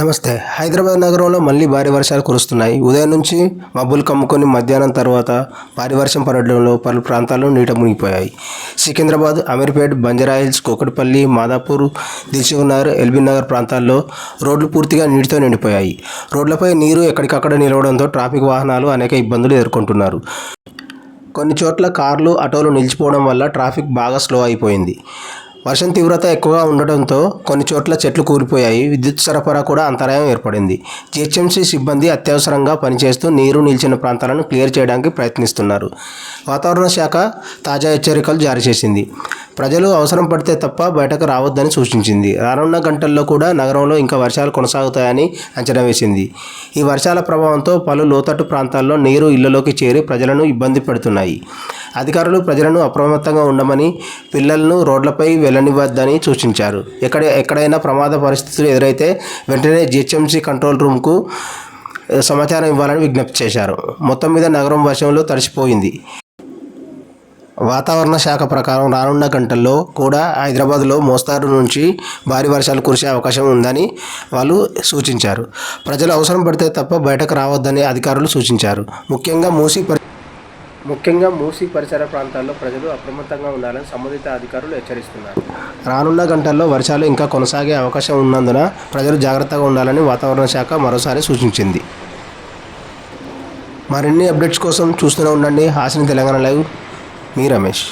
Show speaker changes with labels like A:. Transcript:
A: నమస్తే. హైదరాబాద్ నగరంలో మళ్ళీ భారీ వర్షాలు కురుస్తున్నాయి. ఉదయం నుంచి మబ్బులు కమ్ముకొని మధ్యాహ్నం తర్వాత భారీ వర్షం పడడంలో పలు ప్రాంతాలు నీట మునిగిపోయాయి. సికింద్రాబాద్ అమీర్పేట్ బంజారాహిల్స్ కోకట్పల్లి మాదాపూర్ దిల్సుఖ్నగర్ ఎల్బీ నగర్ ప్రాంతాల్లో రోడ్లు పూర్తిగా నీటితో నిండిపోయాయి. రోడ్లపై నీరు ఎక్కడికక్కడ నిలవడంతో ట్రాఫిక్ వాహనాలు అనేక ఇబ్బందులు ఎదుర్కొంటున్నారు. కొన్ని చోట్ల కార్లు ఆటోలు నిలిచిపోవడం వల్ల ట్రాఫిక్ బాగా స్లో అయిపోయింది. వర్షం తీవ్రత ఎక్కువగా ఉండడంతో కొన్ని చోట్ల చెట్లు కూలిపోయాయి. విద్యుత్ సరఫరా కూడా అంతరాయం ఏర్పడింది. జిహెచ్ఎంసీ సిబ్బంది అత్యవసరంగా పనిచేస్తూ నీరు నిలిచిన ప్రాంతాలను క్లియర్ చేయడానికి ప్రయత్నిస్తున్నారు. వాతావరణ శాఖ తాజా హెచ్చరికలు జారీ చేసింది. ప్రజలు అవసరం పడితే తప్ప బయటకు రావద్దని సూచించింది. రానున్న గంటల్లో కూడా నగరంలో ఇంకా వర్షాలు కొనసాగుతాయని అంచనా వేసింది. ఈ వర్షాల ప్రభావంతో పలు లోతట్టు ప్రాంతాల్లో నీరు ఇళ్ళలోకి చేరి ప్రజలను ఇబ్బంది పెడుతున్నాయి. అధికారులు ప్రజలను అప్రమత్తంగా ఉండమని పిల్లలను రోడ్లపై వెళ్ళనివ్వద్దని సూచించారు. ఎక్కడ ఎక్కడైనా ప్రమాద పరిస్థితులు ఎదురైతే వెంటనే జిహెచ్ఎంసీ కంట్రోల్ రూమ్కు సమాచారం ఇవ్వాలని విజ్ఞప్తి చేశారు. మొత్తం మీద నగరం వర్షంలో తడిసిపోయింది. వాతావరణ శాఖ ప్రకారం రానున్న గంటల్లో కూడా హైదరాబాద్లో మోస్తారు నుంచి భారీ వర్షాలు కురిసే అవకాశం ఉందని వాళ్ళు సూచించారు. ప్రజలు అవసరం పడితే తప్ప బయటకు రావద్దని అధికారులు సూచించారు. ముఖ్యంగా మూసి పరి ముఖ్యంగా మూసి పరిసర ప్రాంతాల్లో ప్రజలు అప్రమత్తంగా ఉండాలని సంబంధిత అధికారులు హెచ్చరిస్తున్నారు. రానున్న గంటల్లో వర్షాలు ఇంకా కొనసాగే అవకాశం ఉన్నందున ప్రజలు జాగ్రత్తగా ఉండాలని వాతావరణ శాఖ మరోసారి సూచించింది. మరిన్ని అప్డేట్స్ కోసం చూస్తూనే ఉండండి. హాసిన తెలంగాణ లైవ్. మీ రమేష్.